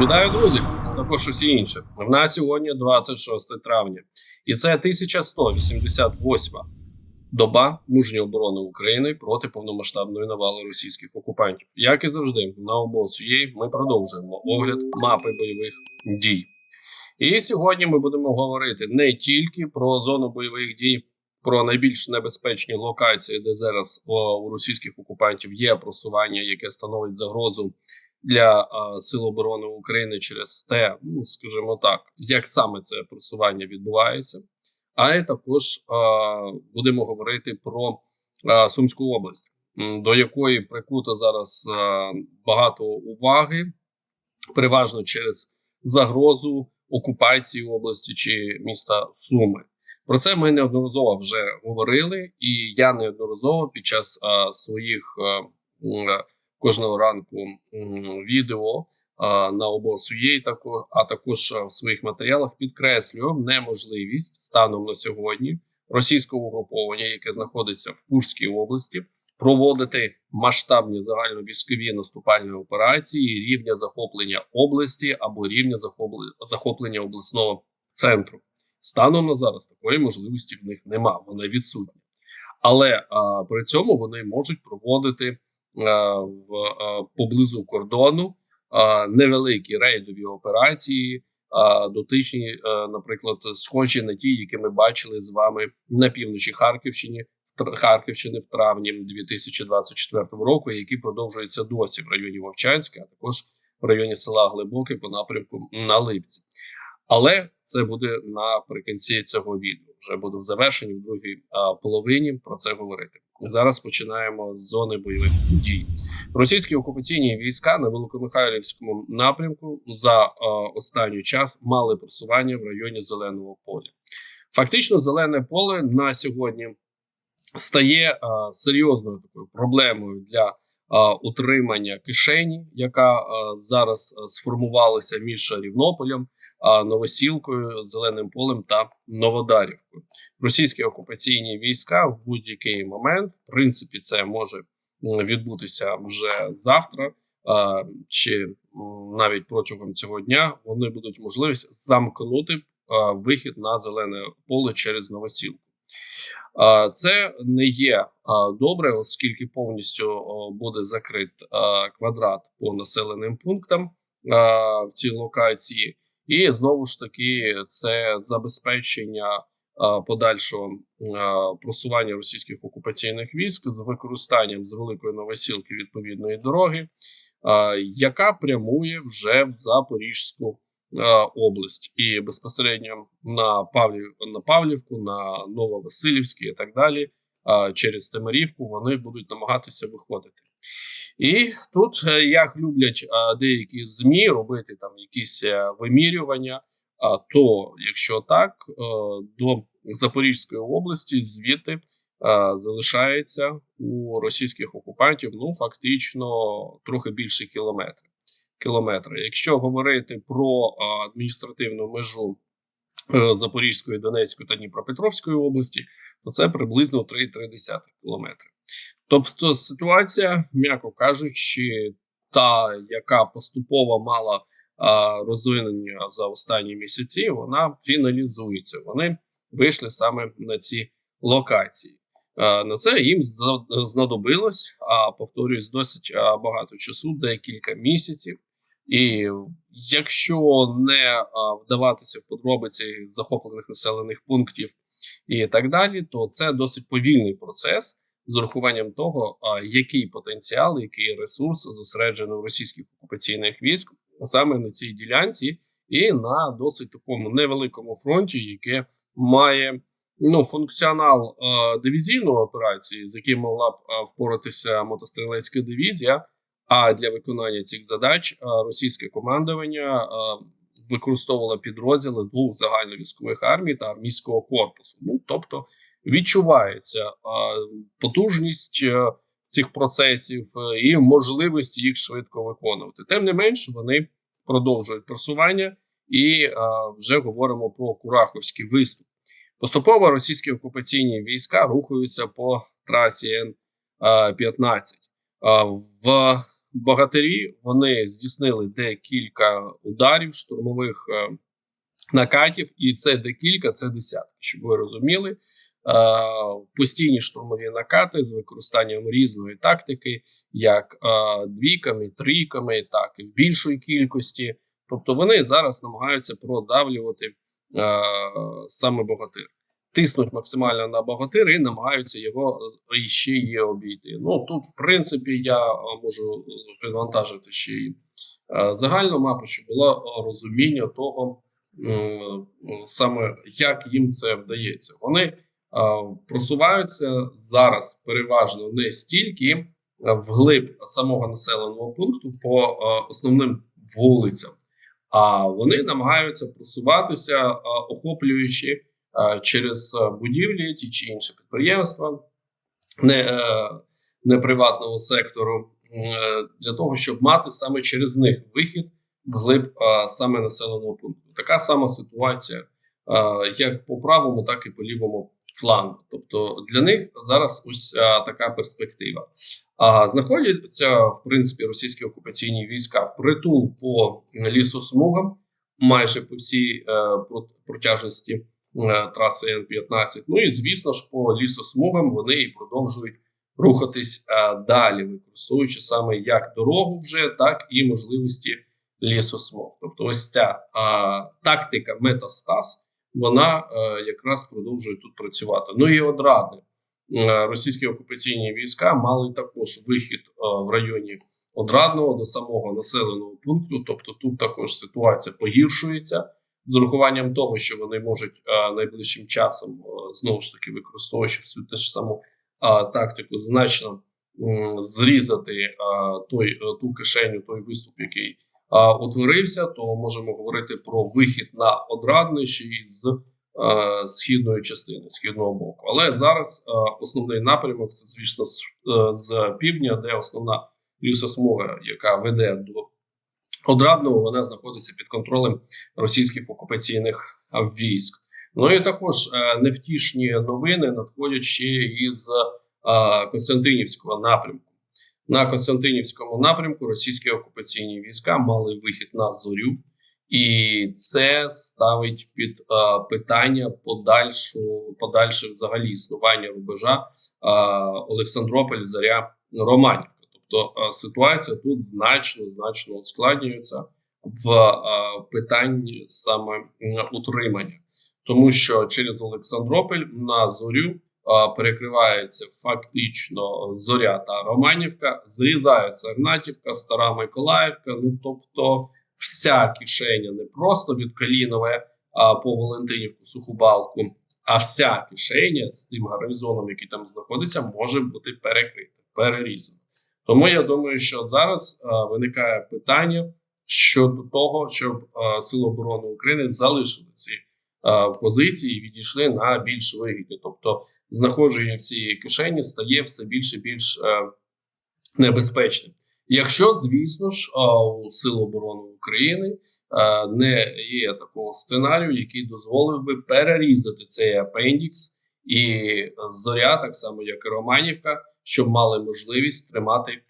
Вітаю, друзі! Також усі інше. В нас сьогодні 26 травня, і це 1188 доба мужньої оборони України проти повномасштабної навали російських окупантів. Як і завжди, на обоз.ua ми продовжуємо огляд мапи бойових дій. І сьогодні ми будемо говорити не тільки про зону бойових дій, про найбільш небезпечні локації, де зараз у російських окупантів є просування, яке становить загрозу для сил оборони України через те, ну скажімо так, як саме це просування відбувається. А також будемо говорити про Сумську область, до якої прикуто зараз багато уваги, переважно через загрозу окупації області чи міста Суми. Про це ми неодноразово вже говорили, і я неодноразово під час своїх кожного ранку відео на обосує, а також в своїх матеріалах підкреслюю неможливість станом на сьогодні російського угруповання, яке знаходиться в Курській області, проводити масштабні загальновійськові наступальні операції рівня захоплення області або рівня захоплення, обласного центру. Станом на зараз такої можливості в них нема, вона відсутня. Але а, при цьому вони можуть проводити в поблизу кордону невеликі рейдові операції, дотичні, наприклад, схожі на ті, які ми бачили з вами на півночі Харківщині. в Харківщини в травні 2024 року, які продовжуються досі в районі Вовчанська, а також в районі села Глибоке по напрямку на Липці. Але це буде наприкінці цього відео. Вже буду в завершенні в другій половині про це говорити. Зараз починаємо з зони бойових дій. Російські окупаційні війська на Великомихайлівському напрямку за а, останній час мали просування в районі Зеленого поля. Фактично, зелене поле на сьогодні стає а, серйозною такою проблемою для а, утримання кишені, яка а, зараз а, сформувалася між Рівнополем, а, Новосілкою, Зеленим полем та Новодарівкою. Російські окупаційні війська в будь-який момент, в принципі, це може відбутися вже завтра. Чи навіть протягом цього дня вони будуть можливість замкнути вихід на зелене поле через Новосілку. Це не є добре, оскільки повністю буде закрит квадрат по населеним пунктам в цій локації, і знову ж таки це забезпечення подальшого просування російських окупаційних військ з використанням з великої новосілки відповідної дороги, яка прямує вже в Запорізьку область і безпосередньо на Павлів на Павлівку, на Нововасилівський і так далі. Через Темирівку вони будуть намагатися виходити. І тут, е, як люблять деякі змі робити там якісь е, вимірювання, то якщо так, е, до Запорізької області звідти е, залишається у російських окупантів ну фактично трохи більше кілометрів кілометри. Якщо говорити про адміністративну межу е, Запорізької, Донецької та Дніпропетровської області, то це приблизно 3,3 кілометри. Тобто ситуація, м'яко кажучи, та, яка поступово мала а, розвинення за останні місяці, вона фіналізується. Вони вийшли саме на ці локації. На це їм знадобилось, а повторюсь, досить багато часу, декілька місяців. І якщо не вдаватися в подробиці захоплених населених пунктів і так далі, то це досить повільний процес з урахуванням того, який потенціал, який ресурс зосереджений у російських окупаційних військ саме на цій ділянці, і на досить такому невеликому фронті, яке має ну, функціонал е, дивізійної операції, з яким могла б е, впоратися мотострілецька дивізія. А для виконання цих задач е, російське командування е, використовувало підрозділи двох загальновійськових армій та армійського корпусу. Ну тобто відчувається е, потужність е, цих процесів е, і можливість їх швидко виконувати. Тим не менш, вони продовжують просування, і е, вже говоримо про Кураховський виступ. Поступово російські окупаційні війська рухаються по трасі Н 15 в богатирі вони здійснили декілька ударів штурмових е, накатів, і це декілька, це десятки, щоб ви розуміли. Е, постійні штурмові накати з використанням різної тактики, як е, двійками, трійками, так і в більшої кількості. Тобто вони зараз намагаються продавлювати е, саме богатир. Тиснуть максимально на богатир і намагаються його іще її обійти. Ну тут, в принципі, я можу підвантажити ще й загальну мапу, щоб було розуміння того, саме як їм це вдається. Вони просуваються зараз переважно не стільки е, вглиб самого населеного пункту по е, основним вулицям, а вони намагаються просуватися, е, охоплюючи е, через е, будівлі ті чи інші підприємства не, е, не приватного сектору, е, для того, щоб мати саме через них вихід вглиб е, саме населеного пункту. Така сама ситуація, е, як по правому, так і по лівому флангу. Тобто для них зараз ось е, така перспектива. А знаходяться в принципі російські окупаційні війська в притул по лісосмугам, майже по всій е, протяжності е, траси Н-15. Ну і звісно ж, по лісосмугам вони і продовжують рухатись е, далі, використовуючи саме як дорогу вже, так і можливості лісосмуг. Тобто, ось ця е, тактика метастаз, вона е, якраз продовжує тут працювати. Ну і одрадне. Е, Російські окупаційні війська мали також вихід е, в районі Одрадного до самого населеного пункту. Тобто тут також ситуація погіршується з урахуванням того, що вони можуть найближчим часом знову ж таки використовуючи всю те ж саму тактику, значно зрізати той ту кишеню, той виступ, який утворився, то можемо говорити про вихід на й з е, східної частини, східного боку. Але зараз е, основний напрямок це, звісно, з, е, з півдня, де основна лісосмуга, яка веде до Одрадного, вона знаходиться під контролем російських окупаційних військ. Ну і також невтішні новини надходять ще із Константинівського напрямку. На Константинівському напрямку російські окупаційні війська мали вихід на зорю, і це ставить під е, питання подальшу, подальше взагалі існування рубежа е, Олександрополь, Заря, Романівка. Тобто е, ситуація тут значно значно ускладнюється в е, питанні саме утримання, тому що через Олександрополь на зорю перекривається фактично зоря та Романівка, зрізається Гнатівка, Стара Миколаївка. Ну тобто, вся кишеня не просто від Калінове а, по Валентинівку, Сухобалку, а вся кишеня з тим гарнізоном, який там знаходиться, може бути перекрита, перерізана. Тому я думаю, що зараз е, виникає питання щодо того, щоб е, Сили оборони України залишили ці е, позиції відійшли на більш вигідні. Тобто, знаходження в цій кишені стає все більше і більш е, небезпечним. Якщо, звісно ж, е, у Сил оборони України не є такого сценарію, який дозволив би перерізати цей апендікс, і зоря, так само як і Романівка, щоб мали можливість тримати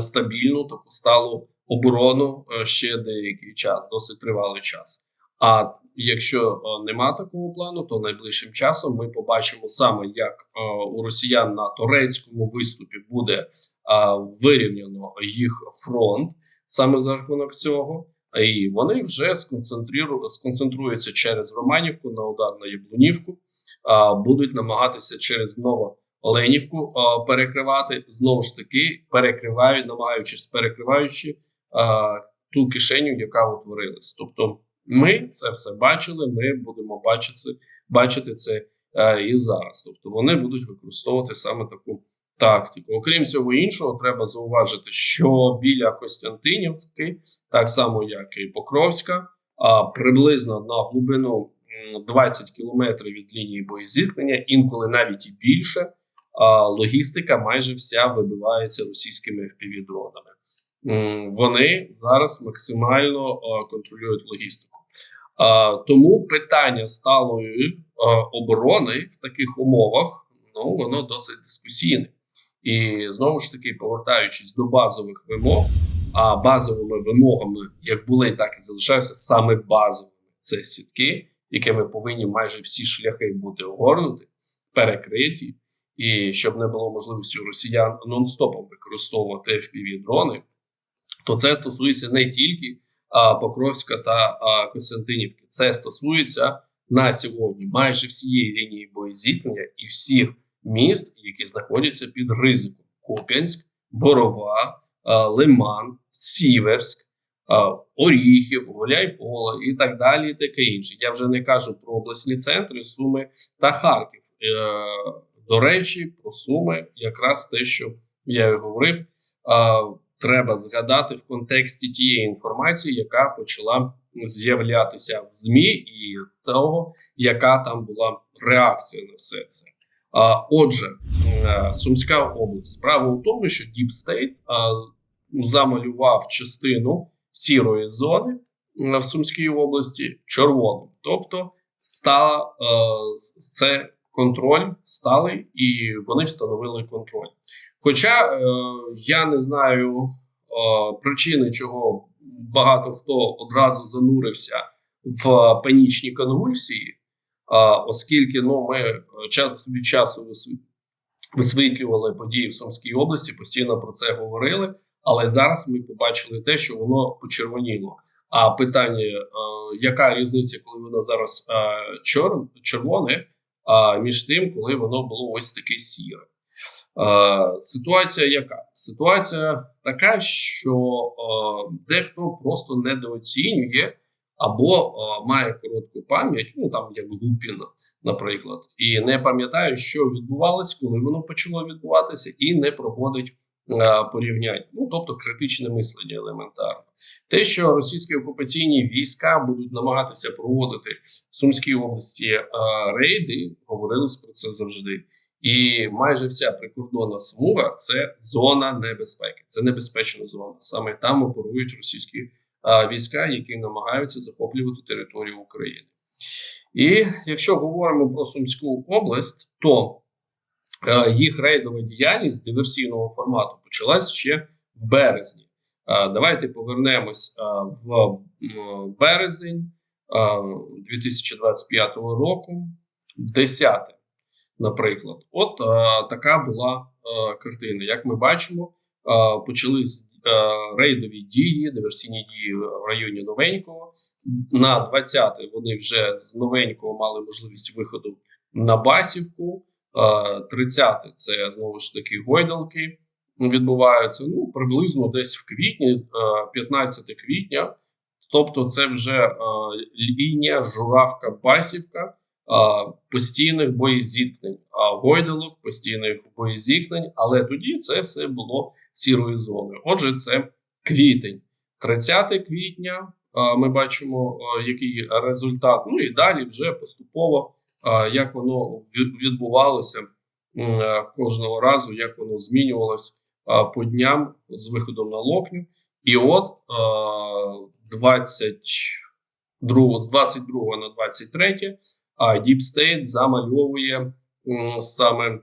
стабільну таку сталу оборону ще деякий час, досить тривалий час. А якщо е, нема такого плану, то найближчим часом ми побачимо саме, як е, у росіян на турецькому виступі буде е, вирівняно їх фронт саме за рахунок цього. І вони вже сконцентруються через Романівку на удар на Яблунівку, будуть намагатися через Новооленівку а, перекривати знову ж таки, перекривають, намагаючись перекриваючи ту кишеню, яка утворилась. Тобто, ми це все бачили. Ми будемо бачити, бачити це е, і зараз. Тобто, вони будуть використовувати саме таку тактику. Окрім всього іншого, треба зауважити, що біля Костянтинівки, так само як і Покровська, а, приблизно на глибину м, 20 кілометрів від лінії боєзіткнення, інколи навіть і більше. А логістика майже вся вибивається російськими FPV-дронами. Вони зараз максимально контролюють логістику. Тому питання сталої оборони в таких умовах ну воно досить дискусійне. І знову ж таки, повертаючись до базових вимог, а базовими вимогами, як були, так і залишаються саме базовими. Це сітки, якими повинні майже всі шляхи бути огорнуті, перекриті, і щоб не було можливості у росіян нон-стопом використовувати fpv дрони, то це стосується не тільки Покровська та Костянтинівки. Це стосується на сьогодні майже всієї лінії боєзіткнення і всіх міст, які знаходяться під ризиком: Куп'янськ, Борова, Лиман, Сіверськ. Оріхів, Гуляйполе і так далі, таке інше. Я вже не кажу про обласні центри, Суми та Харків. Е, До речі, про Суми, якраз те, що я і говорив, треба згадати в контексті тієї інформації, яка почала з'являтися в ЗМІ, і того, яка там була реакція на все це. А, Отже, е, Сумська область. Справа у тому, що Deep State замалював частину сірої зони в Сумській області червоним. Тобто, стала е, це контроль сталий, і вони встановили контроль. Хоча е, я не знаю е, причини, чого багато хто одразу занурився в панічні конвульсії, е, оскільки ну, ми е, час від часу висвітлювали події в Сумській області, постійно про це говорили. Але зараз ми побачили те, що воно почервоніло. А питання, е, яка різниця, коли воно зараз е, чор, червоне, а між тим, коли воно було ось таке сіре. Е, ситуація яка? Ситуація така, що е, дехто просто недооцінює або е, має коротку пам'ять, ну там як Гупін, наприклад, і не пам'ятає, що відбувалось, коли воно почало відбуватися, і не проводить е, порівнянь. Ну тобто критичне мислення елементарно. Те, що російські окупаційні війська будуть намагатися проводити в Сумській області е, рейди, говорилось про це завжди. І майже вся прикордонна смуга це зона небезпеки, це небезпечна зона. Саме там оперують російські а, війська, які намагаються захоплювати територію України. І якщо говоримо про Сумську область, то е, їх рейдова діяльність диверсійного формату почалась ще в березні. Е, давайте повернемось е, в березень е, 2025 року, 10 наприклад. От е, така була е, картина. Як ми бачимо, е, почались е, рейдові дії, диверсійні дії в районі Новенького. На 20-те вони вже з Новенького мали можливість виходу на Басівку. Е, 30-те це знову ж таки гойдалки відбуваються. Ну, приблизно десь в квітні, е, 15 квітня. Тобто, це вже е, лінія Журавка-Басівка постійних боєзіткнень, гойдалок, постійних боєзіткнень. Але тоді це все було сірою зоною. Отже, це квітень, 30 квітня. Ми бачимо, який результат. Ну і далі вже поступово, як воно відбувалося кожного разу, як воно змінювалось по дням з виходом на локню. І от 22, з 22 на 23 а State замальовує саме е,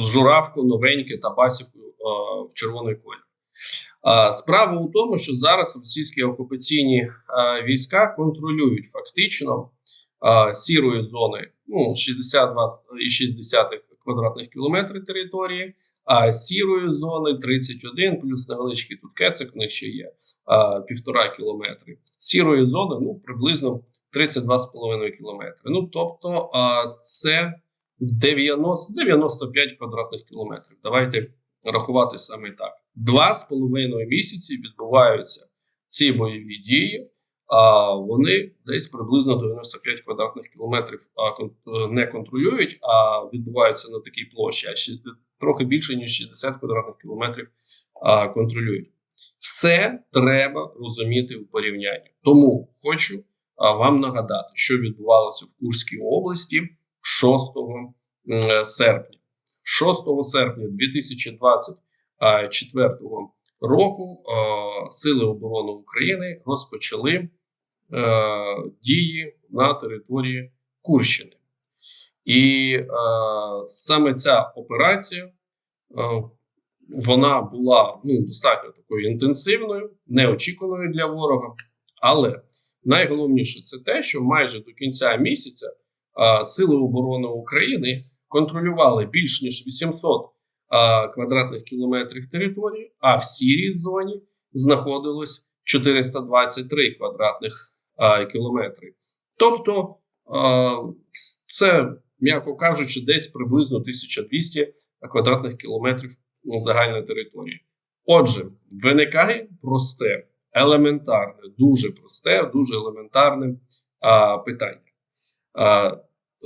журавку новеньке та пасіку е, в червоний колір. Справа у тому, що зараз російські окупаційні е, війська контролюють фактично сірої зони ну, 62,6 квадратних кілометрів території, а сірої зони 31, плюс невеличкий тут кецик в них ще є півтора кілометри. Сірої зони ну, приблизно 32,5 кілометри. Ну, тобто а, це 90, 95 квадратних кілометрів. Давайте рахувати саме так. Два з половиною місяці відбуваються ці бойові дії. А вони десь приблизно 95 квадратних кілометрів е, не контролюють, а відбуваються на такій площі, а ще трохи більше ніж 60 квадратних кілометрів контролюють. Все треба розуміти в порівнянні. Тому хочу вам нагадати, що відбувалося в Курській області 6 м, серпня. 6 серпня 2024 року Сили оборони України розпочали дії на території Курщини. І е, саме ця операція е, вона була ну, достатньо такою інтенсивною, неочікуваною для ворога. Але найголовніше це те, що майже до кінця місяця е, Сили оборони України контролювали більш ніж 800 е, квадратних кілометрів території, а в сірій зоні знаходилось 423 квадратних е, кілометри. Тобто е, це, м'яко кажучи, десь приблизно 1200 квадратних кілометрів загальної території. Отже, виникає просте, елементарне, дуже просте, дуже елементарне а, питання. А,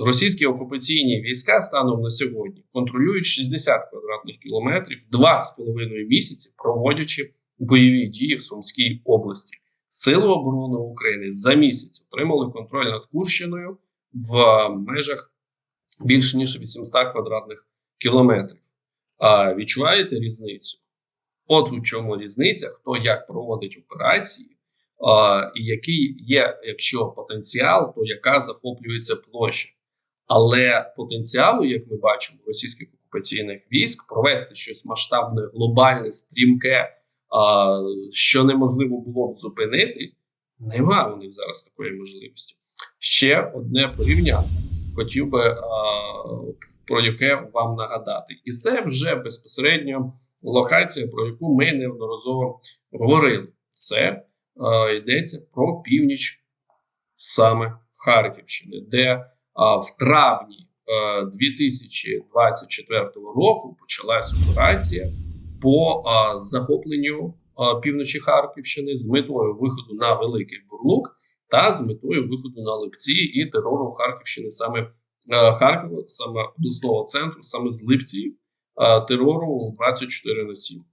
Російські окупаційні війська станом на сьогодні контролюють 60 квадратних кілометрів, два з половиною місяці проводячи бойові дії в Сумській області. Сили оборони України за місяць отримали контроль над Курщиною в межах більш ніж 800 квадратних кілометрів. А відчуваєте різницю? От у чому різниця, хто як проводить операції, а, і який є, якщо потенціал, то яка захоплюється площа. Але потенціалу, як ми бачимо, російських окупаційних військ провести щось масштабне, глобальне, стрімке, що неможливо було б зупинити, нема у них зараз такої можливості. Ще одне порівняння хотів би про яке вам нагадати, і це вже безпосередньо локація, про яку ми неодноразово говорили. Це йдеться про північ саме Харківщини, де в травні е, 2024 року почалась операція по захопленню півночі Харківщини з метою виходу на Великий Бурлук та з метою виходу на Липці і терору Харківщини саме Харкова, саме обласного центру, саме з Липці терору 24 на 7.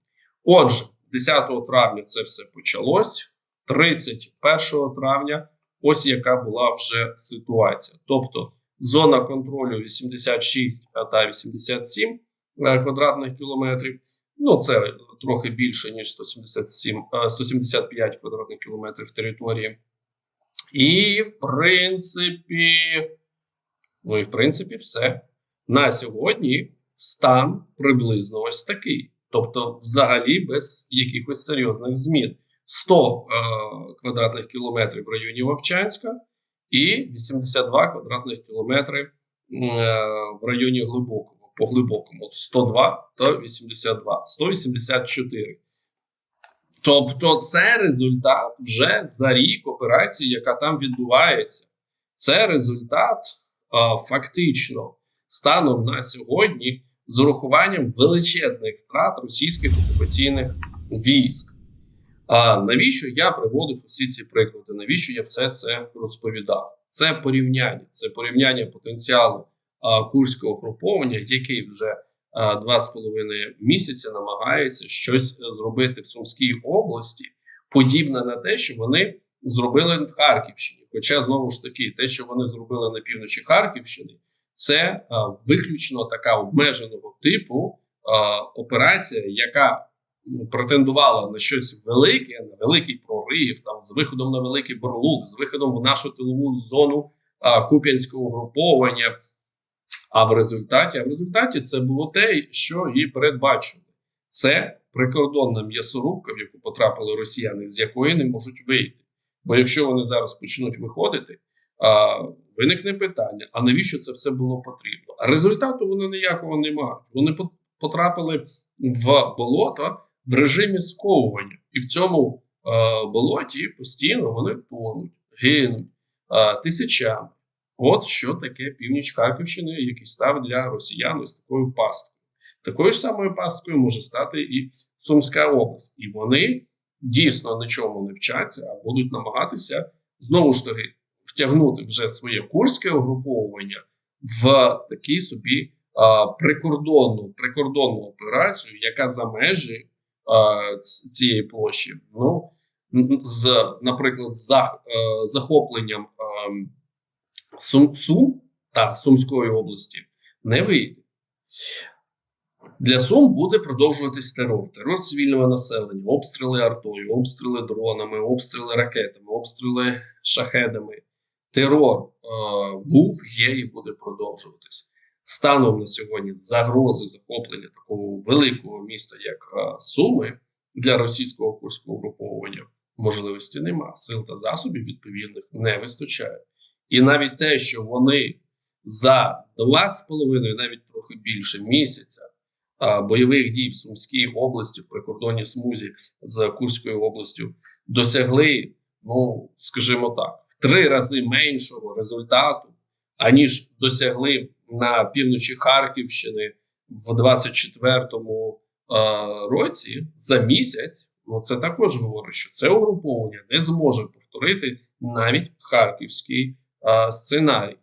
Отже, 10 травня це все почалось. 31 травня, ось яка була вже ситуація. Тобто зона контролю 86 та 87 е, квадратних кілометрів. Ну, це трохи більше, ніж 177, е, 175 квадратних кілометрів території. І, в принципі, ну і в принципі, все. На сьогодні стан приблизно ось такий. Тобто, взагалі, без якихось серйозних змін. 100 е, квадратних кілометрів в районі Вовчанська і 82 квадратних кілометри е, в районі Глибокого. По глибокому 102 та 82, 184. Тобто, це результат вже за рік операції, яка там відбувається. Це результат а, фактично станом на сьогодні з урахуванням величезних втрат російських окупаційних військ. А навіщо я приводив усі ці приклади? Навіщо я все це розповідав? Це порівняння, це порівняння потенціалу курського груповання, який вже два з половиною місяця намагається щось зробити в Сумській області, подібне на те, що вони зробили в Харківщині. Хоча знову ж таки, те, що вони зробили на півночі Харківщини, це виключно така обмеженого типу операція, яка претендувала на щось велике, на великий прорив, там з виходом на великий Борлук, з виходом в нашу тилову зону а, Куп'янського угруповання. А в результаті а в результаті це було те, що і передбачено. Це прикордонна м'ясорубка, в яку потрапили росіяни, з якої не можуть вийти. Бо якщо вони зараз почнуть виходити, а, виникне питання: а навіщо це все було потрібно? А результату вони ніякого не мають. Вони потрапили в болото в режимі сковування, і в цьому а, болоті постійно вони тонуть, гинуть а, тисячами. От що таке північ Харківщини, який став для росіян із такою пасткою. Такою ж самою пасткою може стати і Сумська область. І вони дійсно нічому не вчаться, а будуть намагатися знову ж таки втягнути вже своє курське угруповування в такий собі а, прикордонну прикордонну операцію, яка за межі а, цієї площі, ну з, наприклад, з а, захопленням. А, Сум, Сум та Сумської області не вийде. Для Сум буде продовжуватись терор, терор цивільного населення, обстріли артою, обстріли дронами, обстріли ракетами, обстріли шахедами. Терор е, був, є і буде продовжуватись. станом на сьогодні загрози захоплення такого великого міста, як е, Суми, для російського курського угруповування можливості нема. Сил та засобів відповідних не вистачає. І навіть те, що вони за два з половиною, навіть трохи більше місяця бойових дій в Сумській області в прикордонній смузі з Курською областю досягли, ну скажімо так, в три рази меншого результату, аніж досягли на півночі Харківщини в 24-му е, році за місяць. Ну, це також говорить, що це угруповання не зможе повторити навіть харківський сценарій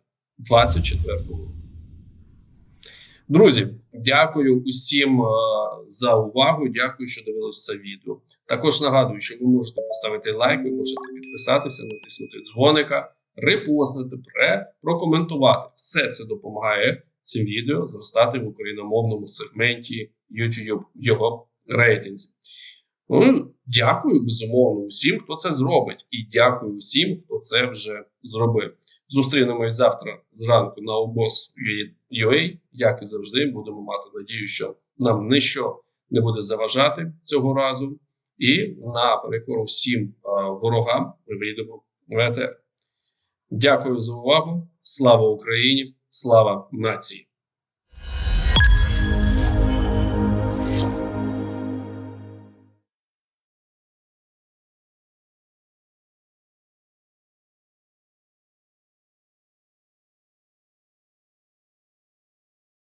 24-го року. Друзі, дякую усім за увагу. Дякую, що дивилися це відео. Також нагадую, що ви можете поставити лайк, ви можете підписатися, натиснути дзвоника, репостнути, пре, прокоментувати. Все це допомагає цим відео зростати в україномовному сегменті YouTube його рейтинзі. Ну, дякую безумовно усім, хто це зробить, і дякую усім, хто це вже зробив. Зустрінемось завтра зранку на обоз.ua. Як і завжди, будемо мати надію, що нам ніщо не буде заважати цього разу. І на перекору всім а, ворогам ми вийдемо в ЕТР. Дякую за увагу. Слава Україні! Слава нації!